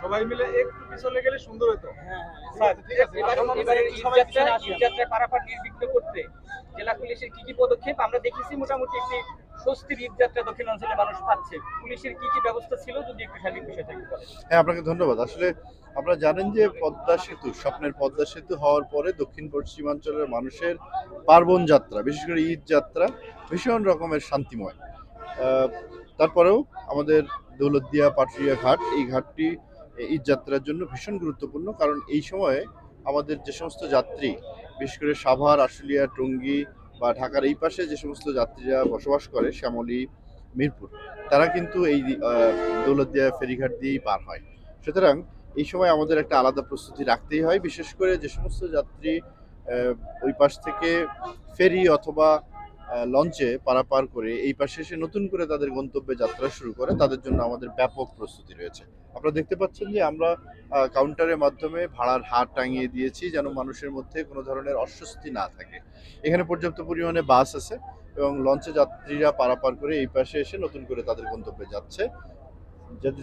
সবাই মিলে একটু পিছনে গেলে সুন্দর হতো। ঠিক আছে পারাপার নির্বিঘ্ন করতে জেলা পুলিশের কি কি পদক্ষেপ? আমরা দেখেছি মোটামুটি একটি স্বস্তির ঈদযাত্রা দক্ষিণ অঞ্চলে মানুষ পাচ্ছে। পুলিশের কি কি ব্যবস্থা ছিল? যদি একটু সার্বিক বিষয়টা একটু হ্যাঁ আপনাকে ধন্যবাদ। আসলে আপনারা জানেন যে পদ্মা সেতু স্বপ্নের পদ্মা সেতু হওয়ার পরে দক্ষিণ পশ্চিমাঞ্চলের মানুষের পার্বণ যাত্রা বিশেষ করে ঈদ যাত্রা ভীষণ রকমের শান্তিময়। আহ, তারপরেও আমাদের দৌলতদিয়া পাটুরিয়া ঘাট এই ঘাটটি ঈদ যাত্রার জন্য ভীষণ গুরুত্বপূর্ণ, কারণ এই সময়ে আমাদের যে সমস্ত যাত্রী, বিশেষ করে সাভার, আশুলিয়া, টঙ্গী বা ঢাকার এই পাশে যে সমস্ত যাত্রীরা বসবাস করে, শ্যামলী, মিরপুর, তারা কিন্তু এই দৌলতদিয়া, ফেরিঘাট দিয়েই পার হয়। সুতরাং এই সময় আমাদের একটা আলাদা প্রস্তুতি রাখতেই হয়, বিশেষ করে যে সমস্ত যাত্রী ওই পাশ থেকে ফেরি অথবা লঞ্চে পারাপার করে এই পাশে এসে নতুন করে তাদের গন্তব্যে যাত্রা শুরু করে, তাদের জন্য আমাদের ব্যাপক প্রস্তুতি রয়েছে। আপনারা দেখতে পাচ্ছেন যে আমরা কাউন্টারের মাধ্যমে ভাড়ার হার টাঙিয়ে দিয়েছি যেন মানুষের মধ্যে কোনো ধরনের অস্বস্তি না থাকে। এখানে পর্যাপ্ত পরিমাণে বাস আছে এবং লঞ্চে যাত্রীরা পারাপার করে এই পাশে এসে নতুন করে তাদের গন্তব্যে যাচ্ছে।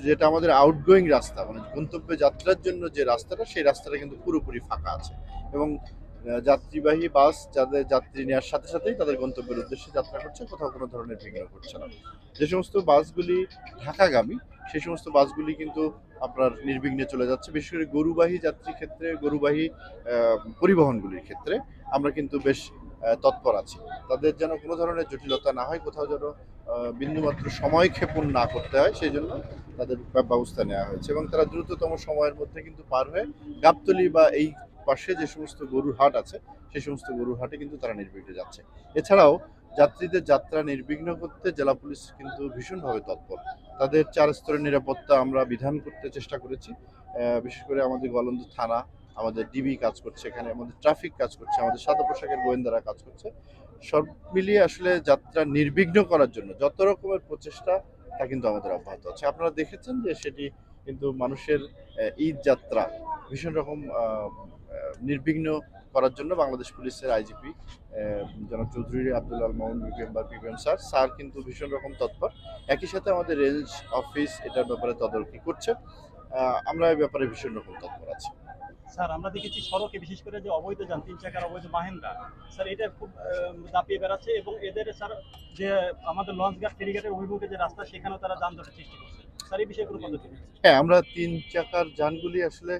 যেটা- আমাদের আউটগোয়িং রাস্তা মানে গন্তব্যে যাত্রার জন্য যে রাস্তাটা, সেই রাস্তাটা কিন্তু পুরোপুরি ফাঁকা আছে। এবং যাত্রীবাহী বাস যাদের যাত্রী নেওয়ার সাথে সাথেই তাদের গন্তব্যের উদ্দেশ্যে যাত্রা করছে, কোথাও কোনো ধরনের বিঘ্ন ঘটছে না। যে সমস্ত বাসগুলি ঢাকাগামী, সেই সমস্ত বাসগুলি কিন্তু আপনার নির্বিঘ্নে চলে যাচ্ছে। বিশেষ করে গরুবাহী যাত্রী ক্ষেত্রে, গরুবাহী পরিবহনগুলির ক্ষেত্রে আমরা কিন্তু বেশ তৎপর আছি। তাদের যেন কোনো ধরনের জটিলতা না হয়, কোথাও যেন বিন্দুমাত্র সময় ক্ষেপণ না করতে হয়, সেই জন্য তাদের ব্যবস্থা নেওয়া হয়েছে। এবং তারা দ্রুততম সময়ের মধ্যে কিন্তু পার হয়ে গাবতলি বা এই পাশে যে সমস্ত গরুর হাট আছে, সেই সমস্ত গরুর হাটে কিন্তু তারা নির্বিঘ্নে যাচ্ছে। এছাড়াও যাত্রীদের যাত্রা নির্বিঘ্ন করতে জেলা পুলিশ কিন্তু ভীষণভাবে তৎপর। তাদের চার স্তরের নিরাপত্তা আমরা বিধান করতে চেষ্টা করেছি। বিশেষ করে আমাদের গলন্দ থানা, আমাদের ডিবি কাজ করছে এখানে, আমাদের ট্রাফিক কাজ করছে, আমাদের সাদা পোশাকের গোয়েন্দারা কাজ করছে। সব মিলিয়ে আসলে যাত্রা নির্বিঘ্ন করার জন্য যত রকমের প্রচেষ্টা, তা কিন্তু আমাদের অব্যাহত আছে। আপনারা দেখেছেন যে সেটি কিন্তু মানুষের ঈদ যাত্রা ভীষণ রকম নির্বিঘ্ন করার জন্য বাংলাদেশ পুলিশের আইজিপি জনাব চৌধুরী আব্দুল আল বিপিএম বা পিপিএম স্যার। স্যার কিন্তু ভীষণ রকম তৎপর। একই সাথে আমাদের রেঞ্জ অফিস এটার ব্যাপারে তদারকি করছে। আমরা এই ব্যাপারে ভীষণ রকম তৎপর আছি। স্যার আমরা দেখেছি সড়কে বিশেষ করে যে অবৈধ যান তিন চাকার অবৈধ মাহেন্দ্রা স্যার এটা খুব দাপিয়ে বেড়াচ্ছে এবং এদের স্যার যে আমাদের লঞ্চ ঘাট ফেরিঘাটের অভিমুখে যে রাস্তা সেখানেও তারা যানজটের সৃষ্টি করছে। স্যার এই বিষয়ে কোনো পদক্ষেপ হ্যাঁ আমরা তিন চাকার যানগুলি আসলে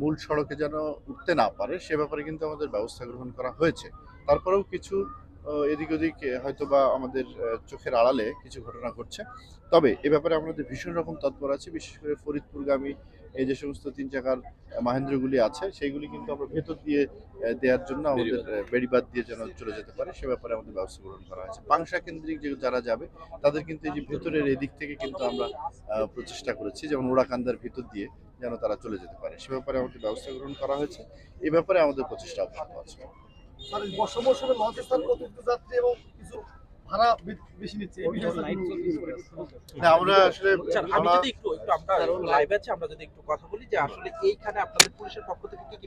মূল সড়কে যেন উঠতে না পারে, সে ব্যাপারে কিন্তু আমাদের ব্যবস্থা গ্রহণ করা হয়েছে। তারপরেও কিছু এদিক ওদিক হয়তো বা আমাদের চোখের আড়ালে কিছু ঘটনা ঘটছে। তবে এ ব্যাপারে আমাদের ভীষণ রকম তৎপর আছে, বিশেষ করে ফরিদপুরগামী এই যে সমস্ত তিন চাকার মাহেন্দ্রগুলি আছে সেইগুলি কিন্তু আমরা ভেতর দিয়ে দেওয়ার জন্য আমাদের বেড়িবাদ দিয়ে যেন চলে যেতে পারে সে ব্যাপারে আমাদের ব্যবস্থা গ্রহণ করা হয়েছে। পাংশা কেন্দ্রিক যে যারা যাবে তাদের কিন্তু এই যে ভেতরের এদিক থেকে কিন্তু আমরা আহ, প্রচেষ্টা করেছি যেমন ওড়াকান্দার ভেতর দিয়ে যেন তারা চলে যেতে পারে সে ব্যাপারে আমাদের ব্যবস্থা গ্রহণ করা হয়েছে। এ ব্যাপারে আমাদের প্রচেষ্টা অব্যাহত আছে। মৌসুমে যাত্রী এবং কিছু ভাড়া বেশি নিচ্ছে। আমরা আসলে আমি যদি একটু একটু আমরা লাইভ আছে আমরা যদি একটু কথা বলি যে আসলে এইখানে আপনাদের পুলিশের পক্ষ থেকে কি কি